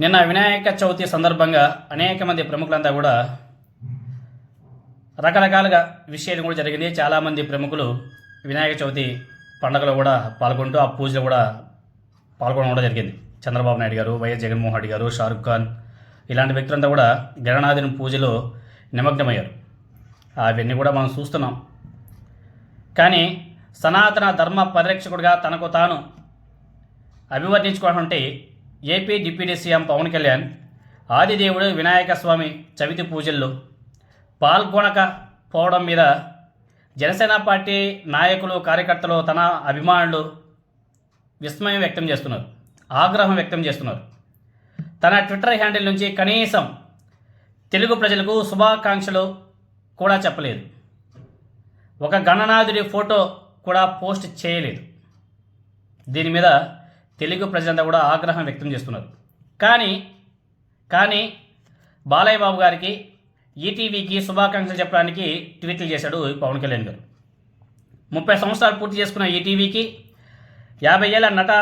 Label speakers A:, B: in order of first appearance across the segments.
A: నిన్న వినాయక చవితి సందర్భంగా అనేక మంది ప్రముఖులంతా కూడా రకరకాలుగా విషయాలు కూడా జరిగింది. చాలామంది ప్రముఖులు వినాయక చవితి పండుగలో కూడా పాల్గొంటూ ఆ పూజలో కూడా పాల్గొనడం కూడా జరిగింది. చంద్రబాబు నాయుడు గారు వైఎస్ జగన్మోహన్ రెడ్డి గారు షారుఖ్ ఖాన్ ఇలాంటి వ్యక్తులంతా కూడా గణనాథుని పూజలో నిమగ్నమయ్యారు. అవన్నీ కూడా మనం చూస్తున్నాం. కానీ సనాతన ధర్మ పరిరక్షకుడిగా తనకు తాను అభివర్ణించుకోవాలంటే AP deputy CM Pawan Kalyan ఆదిదేవుడు Vinayaka Swami Chavithi పూజల్లో పాల్గొనకపోవడం మీద జనసేన పార్టీ నాయకులు కార్యకర్తలు తన అభిమానులు విస్మయం వ్యక్తం చేస్తున్నారు ఆగ్రహం వ్యక్తం చేస్తున్నారు. తన ట్విట్టర్ హ్యాండిల్ నుంచి కనీసం తెలుగు ప్రజలకు శుభాకాంక్షలు కూడా చెప్పలేదు. ఒక గణనాథుడి ఫోటో కూడా పోస్ట్ చేయలేదు. దీని మీద తెలుగు ప్రజలంతా కూడా ఆగ్రహం వ్యక్తం చేస్తున్నారు. కానీ కానీ బాలయ్య బాబు గారికి ఈటీవీకి శుభాకాంక్షలు చెప్పడానికి ట్వీట్లు చేశాడు పవన్ కళ్యాణ్ గారు. ముప్పై సంవత్సరాలు పూర్తి చేసుకున్న ఈటీవీకి యాభై ఏళ్ళ నట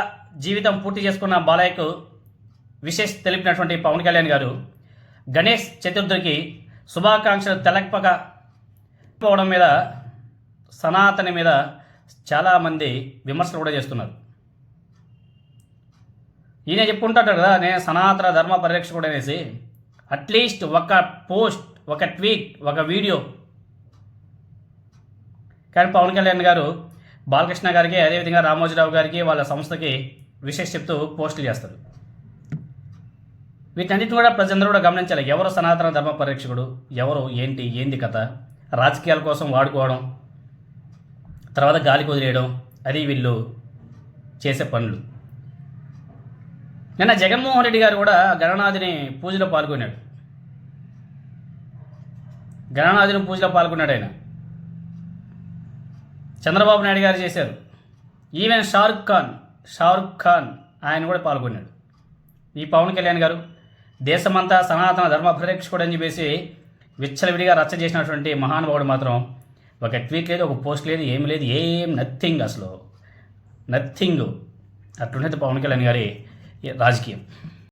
A: జీవితం పూర్తి చేసుకున్న బాలయ్యకు విశేష్ తెలిపినటువంటి పవన్ కళ్యాణ్ గారు గణేష్ చతుర్థికి శుభాకాంక్షలు తెలపక పోవడం మీద సనాతని మీద చాలామంది విమర్శలు కూడా చేస్తున్నారు. ఈయన చెప్పుకుంటాడు కదా నేను సనాతన ధర్మ పరిరక్షకుడు అనేసి అట్లీస్ట్ ఒక పోస్ట్ ఒక ట్వీట్ ఒక వీడియో. కానీ పవన్ కళ్యాణ్ గారు బాలకృష్ణ గారికి అదేవిధంగా రామోజీరావు గారికి వాళ్ళ సంస్థకి విశేష చెప్తూ పోస్టులు చేస్తారు. వీటన్నిటిని కూడా ప్రజలందరూ కూడా గమనించాలి. ఎవరు సనాతన ధర్మ పరిరక్షకుడు? ఎవరు? ఏంటి? ఏంది కథ? రాజకీయాల కోసం వాడుకోవడం తర్వాత గాలికి వదిలేయడం అది వీళ్ళు చేసే పనులు. నిన్న జగన్మోహన్ రెడ్డి గారు కూడా గణనాథుని పూజలో పాల్గొన్నాడు. గణనాథుని పూజలో పాల్గొన్నాడు ఆయన. చంద్రబాబు నాయుడు గారు చేశారు. ఈవెన్ షారుఖ్ ఖాన్ షారుఖ్ ఖాన్ ఆయన కూడా పాల్గొన్నాడు. ఈ పవన్ కళ్యాణ్ గారు దేశమంతా సనాతన ధర్మ పరిరక్షకుడు అని చెప్పేసి విచ్చలవిడిగా రచ్చ చేసినటువంటి మహానుభావుడు మాత్రం ఒక ట్వీట్ లేదు ఒక పోస్ట్ లేదు ఏం లేదు ఏం నథింగ్ అసలు. నథింగ్. అట్లుండేది పవన్ కళ్యాణ్ గారి राजकीय।